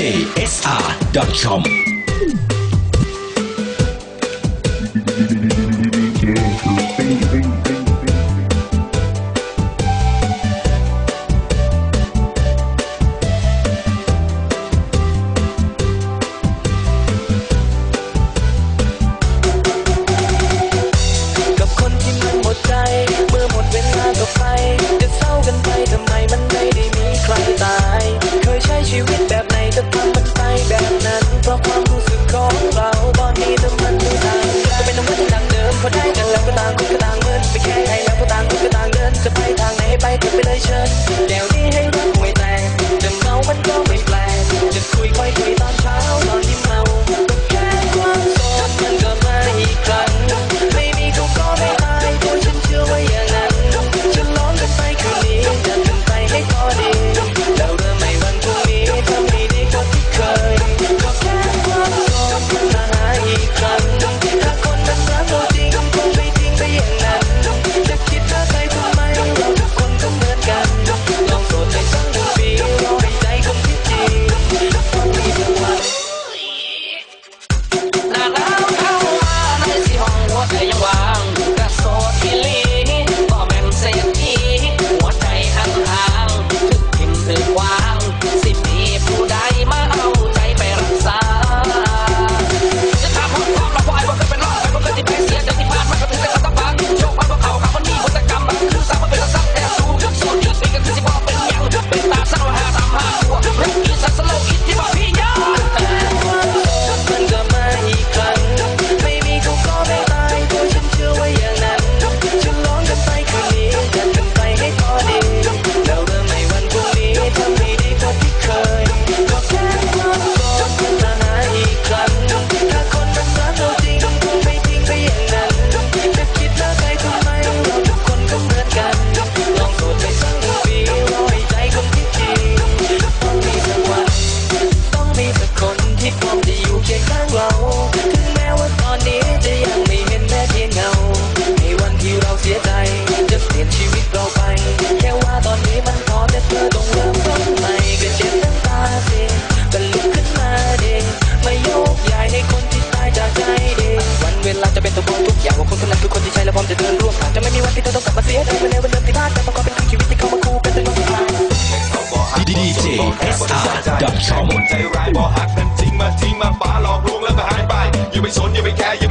dsa.com. ทุกอย่างว่าคนคนนั้ทุกคนที่ใช้และพร้อมจะเดินร่วมทางจะไม่มีวันที่เธอต้องกลับมาเสียใจเหมือนในวันเดิมที่พลาดแต่ต้อเป็นคืนชีวิตที่เข้ามาคู่กันเป็นวันสุดท้ายดีดีเจสตาร์ดับคอมใจร้ายบอหักนั้นทิ้งมาทิ้งมาป้าหลอกลวงแล้วก็หายไปอย่าไปสนอย่าไปแคร์